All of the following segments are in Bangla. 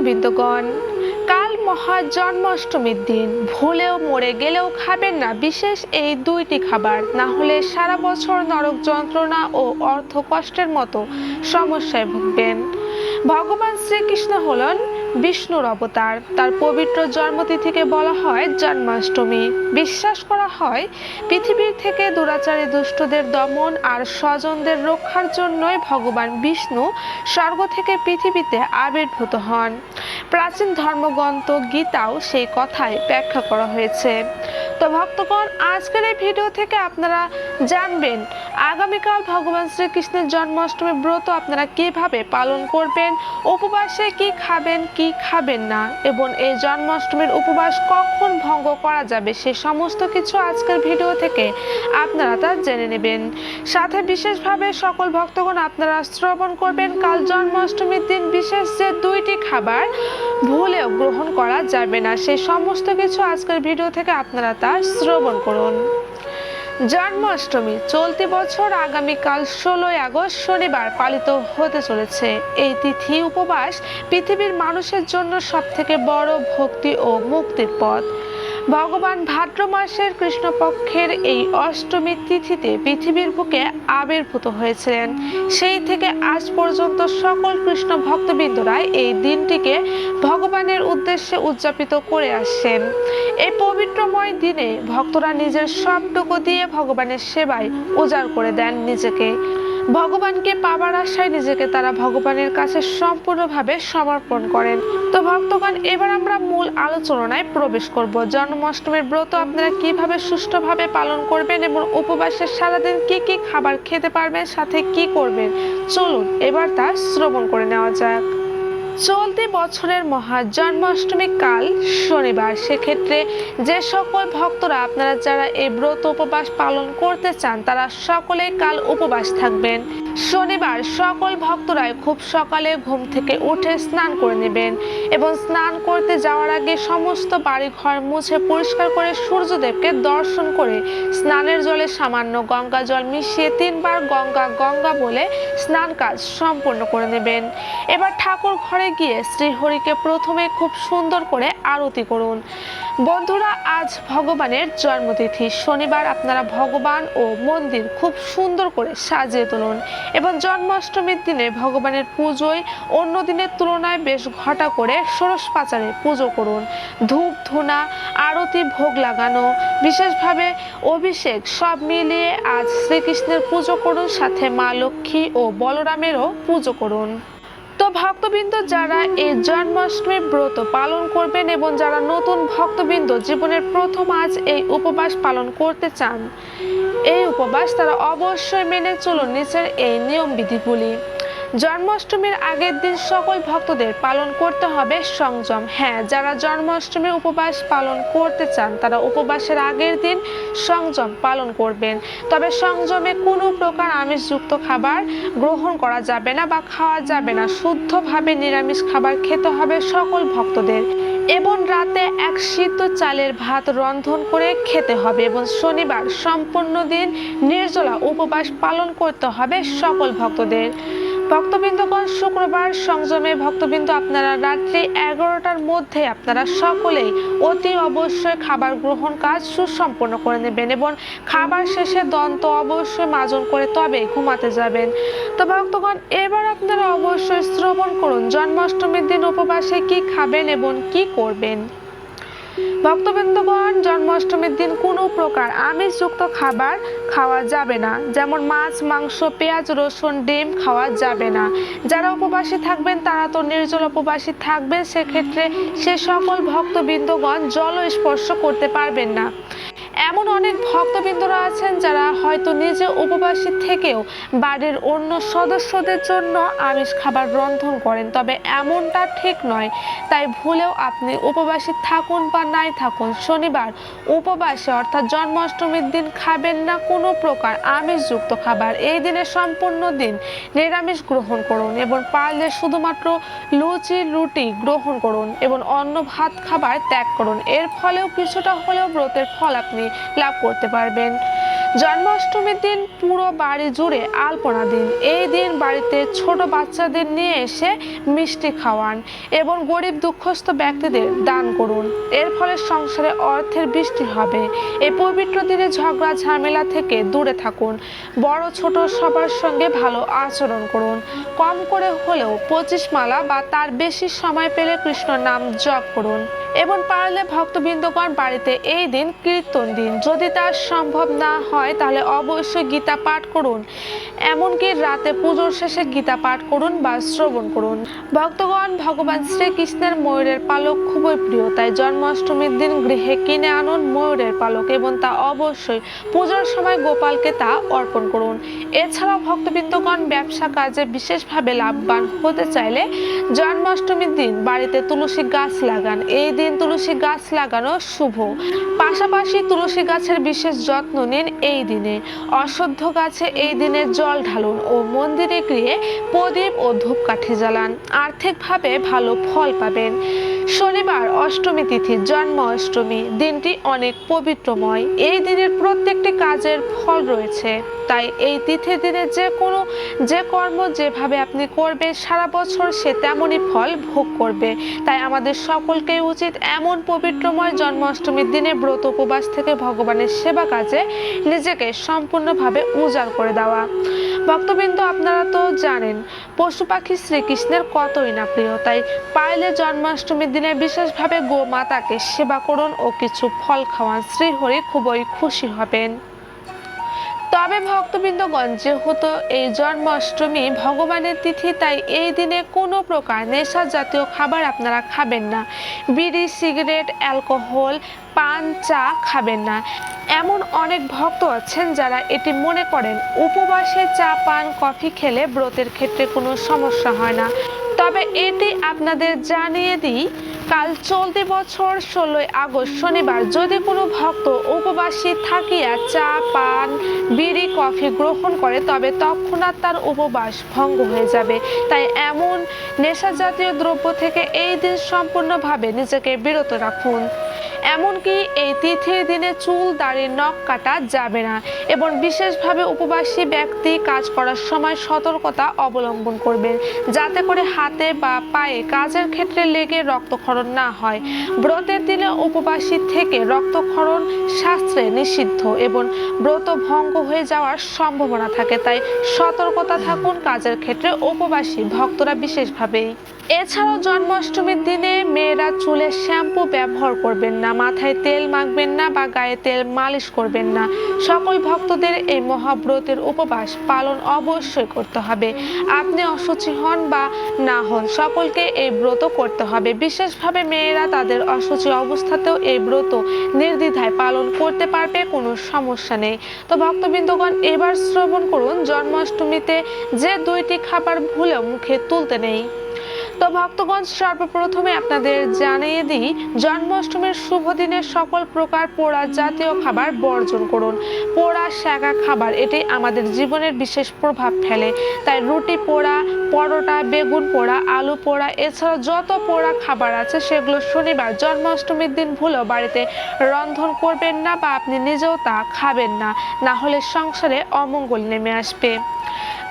ভক্তবৃন্দগণ, কাল মহা জন্মাষ্টমীর দিন, ভুলেও মরে গেলেও খাবেন না বিশেষ এই দুইটি খাবার। না হলে সারা বছর নরক যন্ত্রণা ও অর্থ কষ্টের মতো সমস্যায় ভুগবেন। ভগবান শ্রীকৃষ্ণ হলেন বিষ্ণুর অবতার। তার পবিত্র জন্মতিথিকে বলা হয় জন্মাষ্টমী। বিশ্বাস করা হয়, পৃথিবীর থেকে দুরাচারী দুষ্টদের দমন আর স্বজনদের রক্ষার জন্যই ভগবান বিষ্ণু স্বর্গ থেকে পৃথিবীতে আবির্ভূত হন। প্রাচীন ধর্মগ্রন্থ গীতাও সেই কথায় ব্যাখ্যা করা হয়েছে। তো ভক্তগণ, আজকের এই ভিডিও থেকে আপনারা জানবেন, আগামীকাল ভগবান শ্রীকৃষ্ণের জন্মাষ্টমী ব্রত আপনারা কীভাবে পালন করবেন, উপবাসে কি খাবেন কি খাবেন না, এবং এই জন্মাষ্টমীর উপবাস কখন ভঙ্গ করা যাবে, সে সমস্ত কিছু আজকের ভিডিও থেকে আপনারা তা জেনে নেবেন। সাথে বিশেষভাবে সকল ভক্তগণ আপনারা শ্রবণ করবেন, কাল জন্মাষ্টমীর দিন বিশেষ যে দুইটি খাবার ভুলেও গ্রহণ করা যাবে না সেই সমস্ত কিছু আজকের ভিডিও থেকে আপনারা তা শ্রবণ করুন। জন্মাষ্টমী, চলতি বছর আগামীকাল ষোলোই আগস্ট শনিবার পালিত হতে চলেছে। এই তিথি উপবাস পৃথিবীর মানুষের জন্য সবথেকে বড় ভক্তি ও মুক্তির পথ। ভগবান ভাদ্র মাসের কৃষ্ণপক্ষের এই অষ্টমী তিথিতে পৃথিবীর বুকে আবির্ভূত হয়েছিলেন। সেই থেকে আজ পর্যন্ত সকল কৃষ্ণ ভক্তবৃন্দরাই এই দিনটিকে ভগবানের উদ্দেশ্যে উদযাপিত করে আসছেন। এই পবিত্রময় দিনে ভক্তরা নিজের সবটুকু দিয়ে ভগবানের সেবায় উজাড় করে দেন নিজেকে। ভগবানকে পাবার আশায় নিজেকে তারা ভগবানের কাছে সম্পূর্ণভাবে সমর্পণ করেন। তো ভক্তগণ, এবার আমরা মূল আলোচনায় প্রবেশ করব। জন্মাষ্টমীর ব্রত আপনারা কীভাবে সুষ্ঠুভাবে পালন করবেন এবং উপবাসের সারাদিন কি কি খাবার খেতে পারবেন, সাথে কি করবেন? চলুন, এবার তা শ্রবণ করে নেওয়া যাক। চলতি বছরের মহা জন্মাষ্টমী কাল শনিবার। সেক্ষেত্রে যে সকল ভক্তরা আপনারা যারা এই ব্রত উপবাস পালন করতে চান, তারা সকলেই কাল উপবাস থাকবেন। শনিবার সকল ভক্তরাই খুব সকালে ঘুম থেকে উঠে স্নান করে নেবেন এবং স্নান করতে যাওয়ার আগে সমস্ত বাড়ি ঘর মুছে পরিষ্কার করে সূর্যদেবকে দর্শন করে স্নানের জলে সামান্য গঙ্গা জল মিশিয়ে তিনবার গঙ্গা গঙ্গা বলে স্নান কাজ সম্পূর্ণ করে নেবেন। এবার ঠাকুর ঘরে গিয়ে শ্রীহরিকে প্রথমে খুব সুন্দর করে আরতি করুন। বন্ধুরা, আজ ভগবানের জন্মতিথি। শনিবার আপনারা ভগবান ও মন্দির খুব সুন্দর করে সাজিয়ে তুলুন এবং জন্মাষ্টমীর দিনে ভগবানের পুজোয় অন্য দিনের তুলনায় বেশ ঘটা করে ষোড়শ পাচারে পুজো করুন। ধূপ, ধুনা, আরতি, ভোগ লাগানো, বিশেষভাবে অভিষেক সব মিলিয়ে আজ শ্রীকৃষ্ণের পুজো করুন, সাথে মা লক্ষ্মী ও বলরামেরও পুজো করুন। তো ভক্তবৃন্দ যারা এই জন্মাষ্টমীর ব্রত পালন করবেন এবং যারা নতুন ভক্তবৃন্দ জীবনের প্রথম আজ এই উপবাস পালন করতে চান, এই উপবাস তারা অবশ্যই মেনে চলুন নিচের এই নিয়ম বিধিগুলি। জন্মাষ্টমীর আগের দিন সকল ভক্তদের পালন করতে হবে সংযম। হ্যাঁ যারা জন্মাষ্টমীর উপবাস পালন করতে চান, তারা উপবাসের আগের দিন সংযম পালন করবেন। তবে সংযমে কোনো প্রকার আমিষযুক্ত খাবার গ্রহণ করা যাবে না বা খাওয়া যাবে না। শুদ্ধভাবে নিরামিষ খাবার খেতে হবে সকল ভক্তদের। এবং রাতে এক সিদ্ধ চালের ভাত রন্ধন করে খেতে হবে এবং শনিবার সম্পূর্ণ দিন নির্জলা উপবাস পালন করতে হবে সকল ভক্তদের। ভক্তবৃন্দগণ শুক্রবার সংযমে, ভক্তবৃন্দ আপনারা রাত্রি এগারোটার মধ্যে আপনারা সকলেই অতি অবশ্যই খাবার গ্রহণ কাজ সুসম্পন্ন করে নেবেন এবং খাবার শেষে দন্ত অবশ্যই মাজন করে তবে ঘুমাতে যাবেন। তো ভক্তগণ, এবার আপনারা অবশ্যই শ্রবণ করুন, জন্মাষ্টমীর দিন উপবাসে কি খাবেন এবং কি করবেন? ভক্তবৃন্দগণ, জন্মাষ্টমীর দিন কোনো প্রকার আমিষযুক্ত খাবার খাওয়া যাবে না। যেমন মাছ, মাংস, পেঁয়াজ, রসুন, ডিম খাওয়া যাবে না। যারা উপবাসী থাকবেন, তারা তো নির্জল উপবাসী থাকবেন, সেক্ষেত্রে সে সকল ভক্তবৃন্দগণ জল স্পর্শ করতে পারবেন না। এমন অনেক ভক্তবৃন্দরা আছেন যারা হয়তো নিজে উপবাসী থেকেও বাড়ির অন্য সদস্যদের জন্য আমিষ খাবার রন্ধন করেন, তবে এমনটা ঠিক নয়। তাই ভুলেও আপনি উপবাসী থাকুন বা নাই থাকুন, শনিবার উপবাসে অর্থাৎ জন্মাষ্টমীর দিন খাবেন না কোনো প্রকার আমিষযুক্ত খাবার। এই দিনে সম্পূর্ণ দিন নিরামিষ গ্রহণ করুন এবং পারলে শুধুমাত্র লুচি, রুটি গ্রহণ করুন এবং অন্য ভাত খাবার ত্যাগ করুন। এর ফলেও কিছুটা হলেও ব্রতের ফল আপনি লাভ করতে পারবেন। জন্মাষ্টমীর দিন পুরো বাড়ি জুড়ে আলপনা দিন। এই দিন বাড়িতে ছোট বাচ্চাদের নিয়ে এসে মিষ্টি খাওয়ান এবং গরিব দুঃখস্থ ব্যক্তিদের দান করুন। এর ফলে সংসারে অর্থের বৃষ্টি হবে। এই পবিত্র দিনে ঝগড়া, ঝামেলা থেকে দূরে থাকুন। বড়, ছোট সবার সঙ্গে ভালো আচরণ করুন। কম করে হলেও পঁচিশ মালা বা তার বেশি সময় পেলে কৃষ্ণ নাম জপ করুন এবং পারলে ভক্তবৃন্দগণ বাড়িতে এই দিন কীর্তন দিন। যদি তার সম্ভব না হয় তাহলে অবশ্যই গীতা পাঠ করুন। এমনকি রাতে পুজোর শেষে গীতা পাঠ করুন বা শ্রবণ করুন। ভক্তগণ, ভগবান শ্রীকৃষ্ণের ময়ূরের পালক খুবই প্রিয়, তাই জন্মাষ্টমীর দিন গৃহে কিনে আনুন ময়ূরের পালক এবং তা অবশ্যই পুজোর সময় গোপালকে তা অর্পণ করুন। এছাড়াও ভক্তবৃন্দগণ ব্যবসা কাজে বিশেষভাবে লাভবান হতে চাইলে জন্মাষ্টমীর দিন বাড়িতে তুলসী গাছ লাগান। এই দিন তুলসী গাছ লাগানো শুভ। পাশাপাশি তুলসী গাছের বিশেষ যত্ন নিন এই দিনে। অশুদ্ধ গাছে এই দিনে জল ঢালুন ও মন্দিরে গিয়ে প্রদীপ ও ধূপকাঠি জ্বালান। আর্থিকভাবে ভালো ফল পাবেন। শনিবার অষ্টমী তিথি জন্ম অষ্টমী দিনটি অনেক পবিত্রময়। এই দিনের প্রত্যেকটি কাজের ফল রয়েছে। তাই এই তিথির দিনে যে কোনো যে কর্ম যেভাবে আপনি করবেন সারা বছর সে তেমনই ফল ভোগ করবে। তাই আমাদের সকলকে উচিত এমন পবিত্রময় জন্মাষ্টমীর দিনে ব্রত উপবাস থেকে ভগবানের সেবা কাজে নিজেকে সম্পূর্ণভাবে উজাড় করে দেওয়া। ভক্তবৃন্দ, আপনারা তো জানেন, পশু পাখি শ্রীকৃষ্ণের কতই না প্রিয়। তাই পাইলে জন্মাষ্টমীর দিনে বিশেষভাবে গোমাতাকে সেবা করুন ও কিছু ফল খাওয়ান। শ্রীহরি খুবই খুশি হবেন। তবে ভক্তবৃন্দগণ, যেহেতু এই জন্মাষ্টমী ভগবানের তিথি, তাই এই দিনে কোনো প্রকার নেশা জাতীয় খাবার আপনারা খাবেন না। বিড়ি, সিগারেট, অ্যালকোহল, পান, চা খাবেন না। এমন অনেক ভক্ত আছেন যারা এটি মনে করেন, উপবাসে চা, পান, কফি খেলে ব্রতের ক্ষেত্রে কোনো সমস্যা হয় না। তবে এটি আপনাদের জানিয়ে দিই কাল চলতি বছর ষোলোই আগস্ট শনিবার যদি কোনো ভক্ত উপবাসী থাকিয়া চা, পান, বিড়ি, কফি গ্রহণ করে, তবে তৎক্ষণাৎ তার উপবাস ভঙ্গ হয়ে যাবে। তাই এমন নেশা জাতীয় দ্রব্য থেকে এই দিন সম্পূর্ণভাবে নিজেকে বিরত রাখুন। এমনকি এই তিথির দিনে চুল, দাড়ি, নখ কাটা যাবে না। এবং বিশেষভাবে উপবাসী ব্যক্তি কাজ করার সময় সতর্কতা অবলম্বন করবেন যাতে করে হাতে বা পায়ে কাজের ক্ষেত্রে লেগে রক্তক্ষরণ না হয়। ব্রতের দিনে উপবাসী থেকে রক্তক্ষরণ শাস্ত্রে নিষিদ্ধ এবং ব্রত ভঙ্গ হয়ে যাওয়ার সম্ভাবনা থাকে, তাই সতর্কতা থাকুন কাজের ক্ষেত্রে উপবাসী ভক্তরা বিশেষভাবেই। এছাড়াও জন্মাষ্টমীর দিনে মেয়েরা চুলে শ্যাম্পু ব্যবহার করবেন না, মাথায় তেল মাখবেন না বা গায়ে তেল মালিশ করবেন না। সকল ভক্তদের এই মহাব্রতের উপবাস পালন অবশ্যই করতে হবে। আপনি অসুচি হন বা না হন, সকলকে এই ব্রত করতে হবে। বিশেষভাবে মেয়েরা তাদের অসুচি অবস্থাতেও এই ব্রত নির্দ্বিধায় পালন করতে পারবে, কোনো সমস্যা নেই। তো ভক্তবৃন্দগণ, এবার শ্রবণ করুন, জন্মাষ্টমীতে যে দুইটি খাবার ভুলেও মুখে তুলতে নেই। তো ভক্তগণ, সর্বপ্রথমে আপনাদের জানিয়ে দিই, জন্মাষ্টমীর শুভ দিনে সকল প্রকার পোড়া জাতীয় খাবার বর্জন করুন। পোড়া শাঁকা খাবার এটি আমাদের জীবনের বিশেষ প্রভাব ফেলে। তাই রুটি পোড়া, পরোটা, বেগুন পোড়া, আলু পোড়া, এছাড়া যত পোড়া খাবার আছে, সেগুলো শনিবার জন্মাষ্টমীর দিন ভুলেও বাড়িতে রন্ধন করবেন না বা আপনি নিজেও তা খাবেন না। না হলে সংসারে অমঙ্গল নেমে আসবে।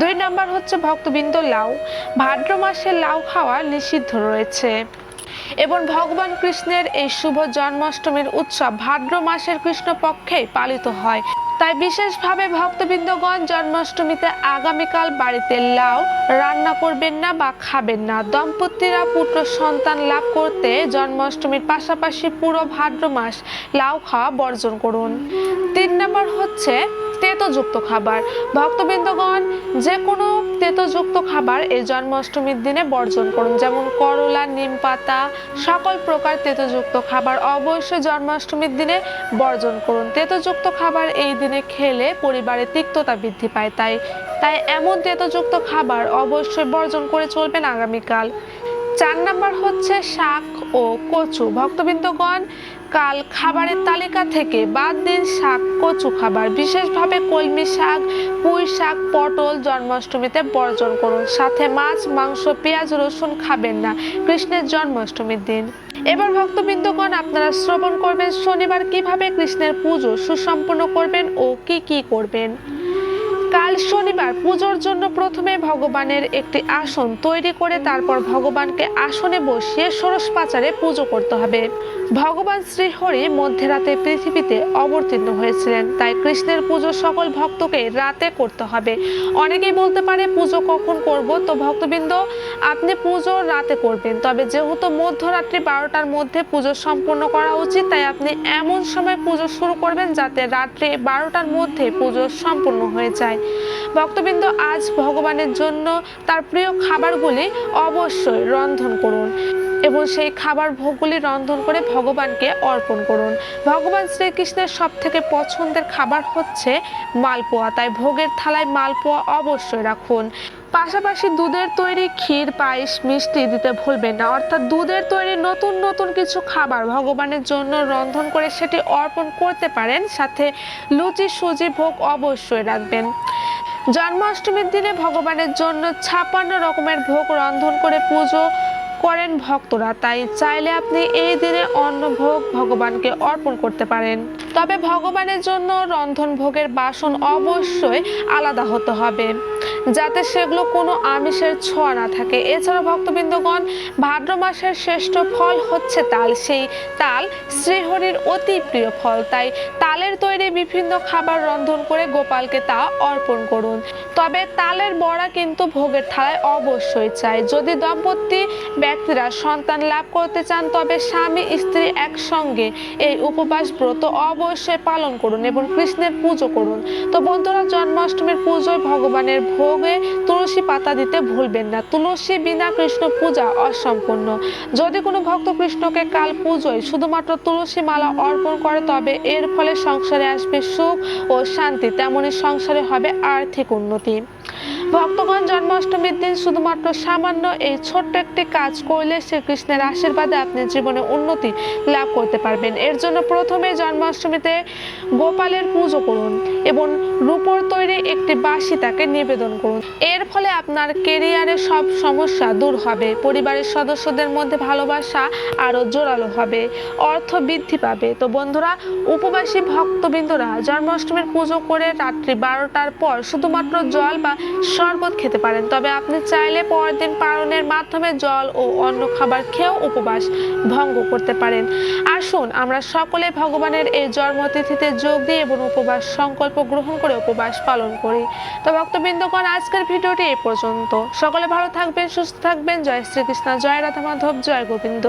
দুই নম্বর হচ্ছে ভক্তবৃন্দ লাউ। ভাদ্র মাসে লাউ খাওয়া নিষিদ্ধ রয়েছে। এবং ভগবান কৃষ্ণের এই শুভ জন্মাষ্টমীর উৎসব ভাদ্র মাসের কৃষ্ণপক্ষে পালিত হয়। তাই বিশেষভাবে ভক্তবৃন্দগণ জন্মাষ্টমীতে আগামীকাল বাড়িতে লাউ রান্না করবেন না বা খাবেন না। দম্পতিরা পুত্র সন্তান লাভ করতে জন্মাষ্টমীর পাশাপাশি পুরো ভাদ্র মাস লাউ খাওয়া বর্জন করুন। তিন নম্বর হচ্ছে তেতযুক্ত খাবার। ভক্তবৃন্দগণ যে কোনো তেতযুক্ত খাবার এই জন্মাষ্টমীর দিনে বর্জন করুন। যেমন করলা, নিম পাতা, সকল প্রকার তেতযুক্ত খাবার অবশ্যই জন্মাষ্টমীর দিনে বর্জন করুন। তেতযুক্ত খাবার এই দিনে খেলে পরিবারে তিক্ততা বৃদ্ধি পায়, তাই তাই এমন তেতযুক্ত খাবার অবশ্যই বর্জন করে চলবেন আগামীকাল। চার নাম্বার হচ্ছে শাক ও কচু। ভক্তবৃন্দগণ, কাল খাবারের তালিকা থেকে বাদ দিন শাক, কচু খাবার। বিশেষভাবে কলমি শাক, পুঁই শাক, পটল জন্মাষ্টমীতে বর্জন করুন। সাথে মাছ, মাংস, পেঁয়াজ, রসুন খাবেন না। কৃষ্ণের জন্মাষ্টমীর দিন। এবার ভক্তবৃন্দগণ, আপনারা শ্রবণ করবেন, শনিবার কীভাবে কৃষ্ণের পুজো সুসম্পন্ন করবেন ও কি কি করবেন? কাল শনিবার পুজোর জন্য প্রথমে ভগবানের একটি আসন তৈরি করে তারপর ভগবানকে আসনে বসিয়ে ষোড়শ পাচারে পুজো করতে হবে। ভগবান শ্রীহরি মধ্যরাতে পৃথিবীতে অবতীর্ণ হয়েছিলেন। তাই কৃষ্ণের পুজো সকল ভক্তকে রাতে করতে হবে। অনেকেই বলতে পারে, পুজো কখন করব? তো ভক্তবৃন্দ, আপনি পুজো রাতে করবেন। তবে যেহেতু মধ্যরাত্রি বারোটার মধ্যে পুজো সম্পন্ন করা উচিত, তাই আপনি এমন সময় পুজো শুরু করবেন যাতে রাত্রে বারোটার মধ্যে পুজো সম্পূর্ণ হয়ে যায়। ভক্তবৃন্দ, আজ ভগবানের জন্য তার প্রিয় খাবারগুলি অবশ্যই রন্ধন করুন। এবং সেই খাবার ভোগগুলি রন্ধন করে ভগবানকে অর্পণ করুন। ভগবান শ্রীকৃষ্ণের সব থেকে পছন্দের খাবার হচ্ছে মালপোয়া, তাই ভোগের থালায় মালপোয়া অবশ্যই রাখুন। পাশাপাশি দুধের তৈরি ক্ষীর, পায়েস, মিষ্টি দিতে ভুলবেন না। অর্থাৎ দুধের তৈরি নতুন নতুন কিছু খাবার ভগবানের জন্য রন্ধন করে সেটি অর্পণ করতে পারেন, সাথে লুচি, সুজি ভোগ অবশ্যই রাখবেন। জন্মাষ্টমীর দিনে ভগবানের জন্য ছাপ্পান্ন রকমের ভোগ রন্ধন করে পুজো করেন ভক্তরা, তাই চাইলে আপনি এই দিনে অন্ন ভোগ ভগবানকে অর্পণ করতে পারেন। তবে ভগবানের জন্য রন্ধন ভোগের বাসন অবশ্যই আলাদা হতে হবে। যাতে সেগুলো কোনো আমিষের ছোঁয়া না থাকে। এছাড়া ভক্তবৃন্দগণ, ভাদ্র মাসের শ্রেষ্ঠ ফল হচ্ছে তাল। সেই তাল শ্রীহরির অতি প্রিয় ফল। তাই তালের তৈরি বিভিন্ন খাবার রন্ধন করে গোপালকে তা অর্পণ করুন। তবে তালের বড়া কিন্তু ভোগের থালায় অবশ্যই চাই। যদি দম্পতি ব্যক্তিরা সন্তান লাভ করতে চান, তবে স্বামী, স্ত্রী একসঙ্গে এই উপবাস ব্রত অবশ্যই পালন করুন এবং কৃষ্ণের পুজো করুন। তো বন্ধুরা, জন্মাষ্টমীর পুজোয় ভগবানের ভোগে তুলসী পাতা দিতে ভুলবেন না। তুলসী বিনা কৃষ্ণ পূজা অসম্পূর্ণ। যদি কোনো ভক্ত কৃষ্ণকে কাল পুজোয় শুধুমাত্র তুলসী মালা অর্পণ করে, তবে এর ফলে সংসারে আসবে সুখ ও শান্তি। তেমনই সংসারে হবে আর্থিক উন্নতি। ভক্তগণ জন্মাষ্টমীর দিন শুধুমাত্র সামান্য এই ছোট্ট একটি কাজ করলে শ্রীকৃষ্ণের আশীর্বাদে আপনি জীবনে উন্নতি লাভ করতে পারবেন। এর জন্য প্রথমে জন্মাষ্টমীতে গোপালের পুজো করুন এবং রূপোর তৈরি একটি বাসি তাকে নিবেদন করুন। এর ফলে আপনার কেরিয়ারে সব সমস্যা দূর হবে, পরিবারের সদস্যদের মধ্যে ভালোবাসা আরও জোরালো হবে, অর্থ বৃদ্ধি পাবে। তো বন্ধুরা, উপবাসী ভক্তবৃন্দরা জন্মাষ্টমীর পুজো করে রাত্রি বারোটার পর শুধুমাত্র জল বা শরবত খেতে পারেন। তবে আপনি চাইলে পরের দিন পালনের মাধ্যমে জল ও অন্য খাবার খেয়েও উপবাস ভঙ্গ করতে পারেন। আসুন, আমরা সকলে ভগবানের এই জন্মতিথিতে যোগ দিই এবং উপবাস সংকল্প গ্রহণ করে উপবাস পালন করি। তো ভক্তবৃন্দগণ, আজকের ভিডিওটি এই পর্যন্ত। সকলে ভালো থাকবেন, সুস্থ থাকবেন। জয় শ্রীকৃষ্ণ, জয় রাধা মাধব জয় গোবিন্দ।